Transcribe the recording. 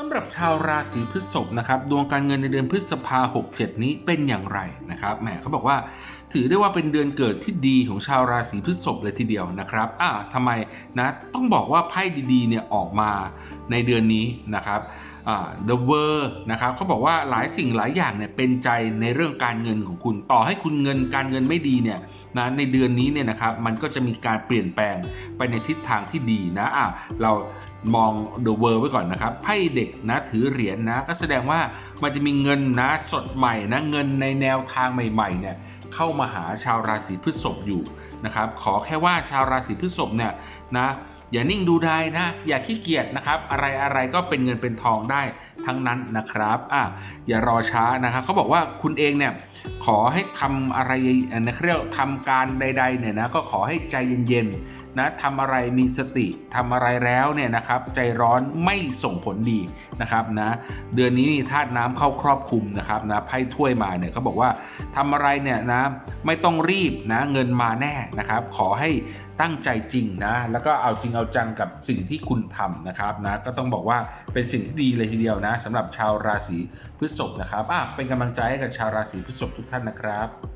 สำหรับชาวราศีพฤษภนะครับดวงการเงินในเดือนพฤษภา67 นี้เป็นอย่างไรนะครับแหมเขาบอกว่าถือได้ว่าเป็นเดือนเกิดที่ดีของชาวราศีพฤษภเลยทีเดียวนะครับอ่าทำไมนะต้องบอกว่าไพ่ดีๆเนี่ยออกมา ในเดือนนี้นะครับ The World นะครับเขาบอกว่าหลายสิ่งหลายอย่างเนี่ยเป็นใจในเรื่องการเงินของคุณ ต่อให้คุณเงินการเงินไม่ดีเนี่ยนะในเดือนนี้เนี่ยนะครับมันก็จะมีการเปลี่ยนแปลงไปในทิศทางที่ดีนะอะเรามอง The World ไว้ก่อนนะครับไพ่เด็กนะถือเหรียญนะก็แสดงว่ามันจะมีเงินนะสดใหม่นะเงินในแนวทางใหม่ๆเนี่ยเข้ามาหาชาวราศีพฤษภอยู่นะครับขอแค่ว่าชาวราศีพฤษภเนี่ยนะ อย่านิ่งดูได้นะ อย่าขี้เกียจนะครับ อะไรอะไรก็เป็นเงินเป็นทองได้ทั้งนั้นนะครับอะอย่ารอช้านะครับเขาบอกว่าคุณเองเนี่ยขอให้ทำอะไรนะเขาเรียกทำการใดๆเนี่ยนะก็ขอให้ใจเย็นๆนะทำอะไรมีสติทำอะไรแล้วเนี่ยนะครับ ใจร้อนไม่ส่งผลดีนะครับนะเดือนนี้นี่ธาตุน้ำเข้าครอบคลุมนะครับนะไพ่ถ้วยมาเนี่ยเขาบอกว่าทำอะไรเนี่ยนะ ไม่ต้องรีบนะเงินมาแน่นะครับ ขอให้ตั้งใจจริงนะ แล้วก็เอาจริงเอาจังกับสิ่งที่คุณทำนะครับนะก็ต้องบอกว่าเป็นสิ่งที่ดีเลยทีเดียวนะสำหรับชาวราศีพฤษภนะครับอะเป็นกำลังใจให้กับชาวราศีพฤษภทุกท่านนะครับ